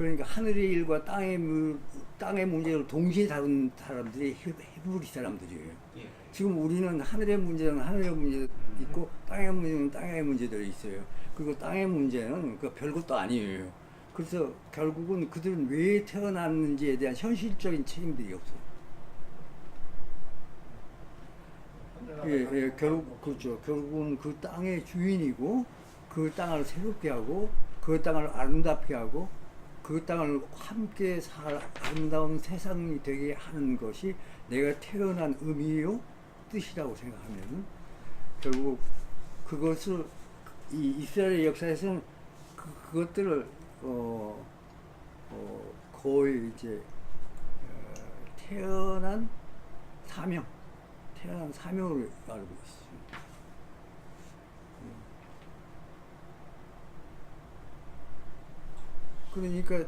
그러니까 하늘의 일과 땅의 무, 땅의 문제를 동시에 다룬 사람들이 히- 히브리 사람들이에요. 예. 지금 우리는 하늘의 문제는 하늘의 문제 있고 땅의 문제는 땅의 문제들이 있어요. 그리고 땅의 문제는 그 별것도 아니에요. 그래서 결국은 그들은 왜 태어났는지에 대한 현실적인 책임들이 없어요. 예, 예, 결국 그렇죠. 결국은 그 땅의 주인이고 그 땅을 새롭게 하고 그 땅을 아름답게 하고 그 땅을 함께 살 아름다운 세상이 되게 하는 것이 내가 태어난 의미요 뜻이라고 생각하면 결국 그것을 이 이스라엘의 역사에서는 그, 그것들을 어, 어, 거의 이제 어, 태어난 사명 태어난 사명으로 알고 있습니다. 그러니까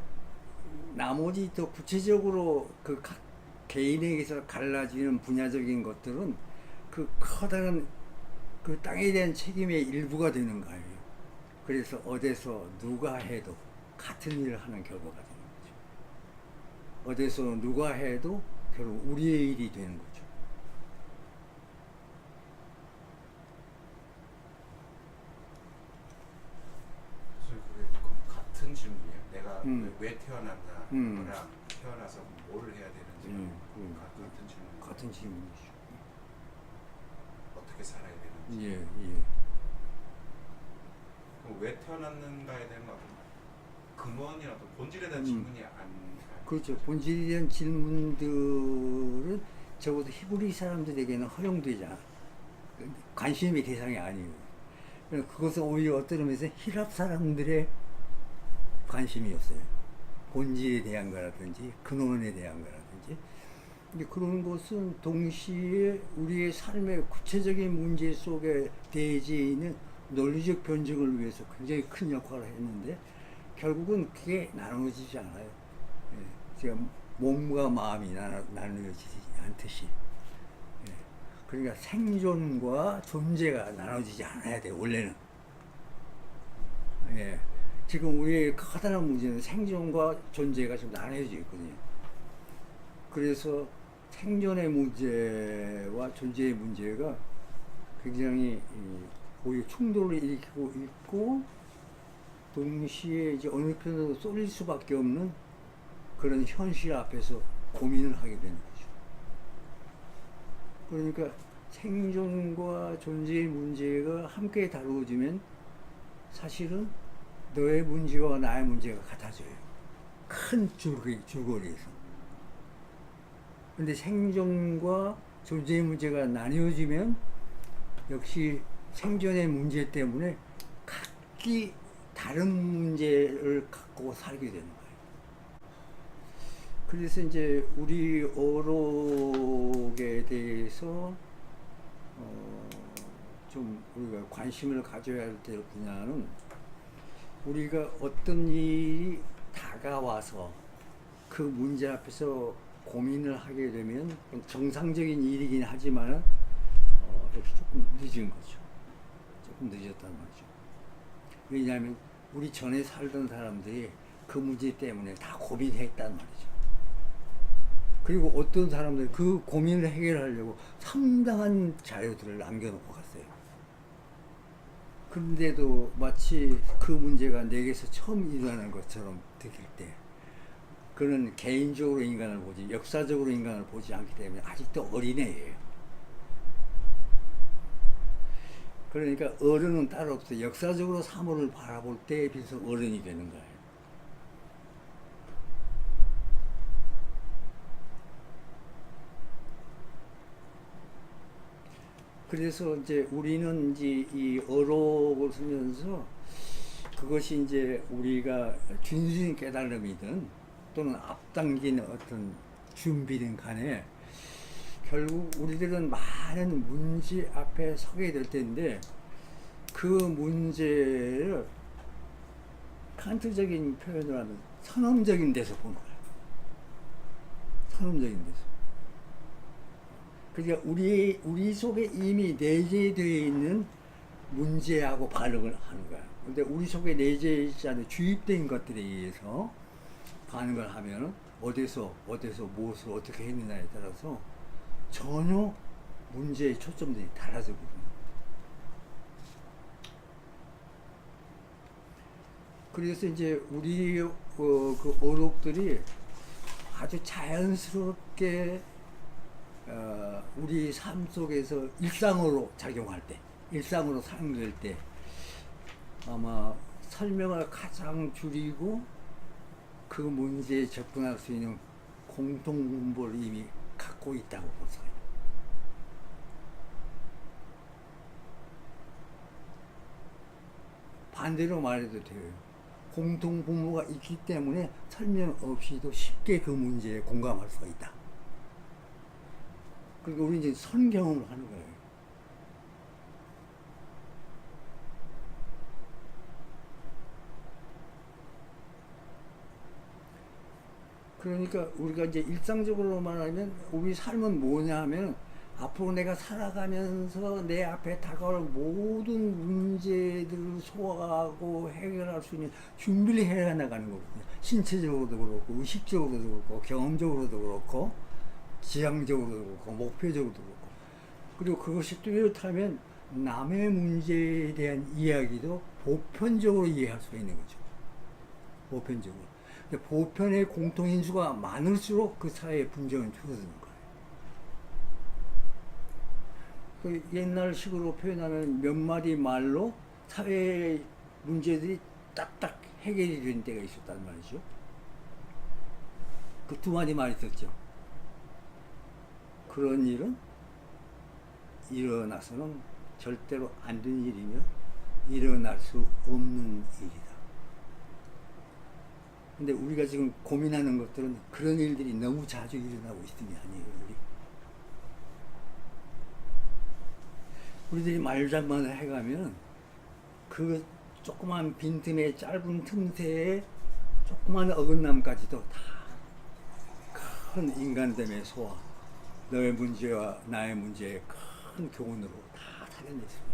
나머지 더 구체적으로 그 각 개인에게서 갈라지는 분야적인 것들은 그 커다란 그 땅에 대한 책임의 일부가 되는 거예요. 그래서 어디서 누가 해도 같은 일을 하는 결과가 되는 거죠. 어디서 누가 해도 결국 우리의 일이 되는 거죠. 그래서 그게 그럼 같은 질문이에요. 내가 음. 왜, 왜 태어났나 음. 거랑 태어나서 뭘 해야 되는지 음, 음. 가- 같은 질문. 같은 질문이죠. 어떻게 살아야 되는지. 예, 예. 그럼 왜 태어났는가에 대한 어떤 근원이나 어떤 본질에 대한 음. 질문이 안. 그렇죠. 본질에 대한 질문들은 적어도 히브리 사람들에게는 허용되지 않아. 관심의 대상이 아니에요. 그것은 오히려 어떤 의미에서 히랍 사람들의 관심이었어요. 본질에 대한 거라든지 근원에 대한 거라든지. 근데 그런 것은 동시에 우리의 삶의 구체적인 문제 속에 대해지 있는 논리적 변증을 위해서 굉장히 큰 역할을 했는데 결국은 그게 나누어지지 않아요. 예, 지금 몸과 마음이 나누어지지 않듯이. 예, 그러니까 생존과 존재가 나눠지지 않아야 돼 원래는. 예, 지금 우리의 커다란 문제는 생존과 존재가 좀 나눠져 있거든요. 그래서 생존의 문제와 존재의 문제가 굉장히 이, 오히려 충돌을 일으키고 있고 동시에 이제 어느 편으로 쏠릴 수밖에 없는 그런 현실 앞에서 고민을 하게 되는 거죠. 그러니까 생존과 존재의 문제가 함께 다루어지면 사실은 너의 문제와 나의 문제가 같아져요. 큰 줄거리, 줄거리에서. 근데 생존과 존재의 문제가 나뉘어지면 역시 생존의 문제 때문에 각기 다른 문제를 갖고 살게 되는 거예요. 그래서 이제 우리 어록에 대해서 어, 좀 우리가 관심을 가져야 할때 분야는 우리가 어떤 일이 다가와서 그 문제 앞에서 고민을 하게 되면 정상적인 일이긴 하지만 어, 역시 조금 늦은 거죠. 조금 늦었단 말이죠. 왜냐하면 우리 전에 살던 사람들이 그 문제 때문에 다 고민했단 말이죠. 그리고 어떤 사람들 그 고민을 해결하려고 상당한 자료들을 남겨놓고 갔어요. 그런데도 마치 그 문제가 내게서 처음 일어나는 것처럼 느낄 때 그는 개인적으로 인간을 보지 역사적으로 인간을 보지 않기 때문에 아직도 어린애예요. 그러니까 어른은 따로 없어요. 역사적으로 사물을 바라볼 때에 비해서 어른이 되는 거예요. 그래서 이제 우리는 이제 이 어록 을 쓰면서 그것이 이제 우리가 진심 깨달음이든 또는 앞당긴 어떤 준비든 간에 결국 우리들은 많은 문제 앞에 서게 될 텐데 그 문제를 칸트적인 표현을 하면 선험적인 데서 보는 거예요. 선험적인 데서. 그러니까 우리 우리 속에 이미 내재되어 있는 문제하고 반응을 하는 거야. 근데 우리 속에 내재되지 않은 주입된 것들에 의해서 걸 하면은 어디서 어디서 무엇을 어떻게 했느냐에 따라서 전혀 문제의 초점들이 달라지거든요. 그래서 이제 우리 어, 그 어록들이 아주 자연스럽게 어, 우리 삶 속에서 일상으로 작용할 때, 일상으로 사용될 때 아마 설명을 가장 줄이고 그 문제에 접근할 수 있는 공통 분보를 이미 갖고 있다고 보세요. 반대로 말해도 돼요. 공통 분모가 있기 때문에 설명 없이도 쉽게 그 문제에 공감할 수가 있다. 그러니까 우리 이제 선경험을 하는 거예요. 그러니까 우리가 이제 일상적으로 말하면 우리 삶은 뭐냐 하면 앞으로 내가 살아가면서 내 앞에 다가올 모든 문제들을 소화하고 해결할 수 있는 준비를 해 나가는 거거든요. 신체적으로도 그렇고 의식적으로도 그렇고 경험적으로도 그렇고 지향적으로도 그렇고 목표적으로도 그렇고 그리고 그것이 뚜렷하면 남의 문제에 대한 이야기도 보편적으로 이해할 수가 있는 거죠. 보편적으로. 보편의 공통인수가 많을수록 그 사회의 분쟁은 줄어드는 거예요. 그 옛날식으로 표현하면 몇 마디 말로 사회의 문제들이 딱딱 해결이 된 때가 있었단 말이죠. 그 두 마디 말 있었죠. 그런 일은 일어나서는 절대로 안 된 일이며 일어날 수 없는 일이다. 근데 우리가 지금 고민하는 것들은 그런 일들이 너무 자주 일어나고 있음이 아니에요. 우리. 우리들이 말잘만 해가면 그 조그만 빈틈의 짧은 틈새에 조그만 어긋남까지도 다 큰 인간됨의 소화, 너의 문제와 나의 문제의 큰 교훈으로 다 있어요.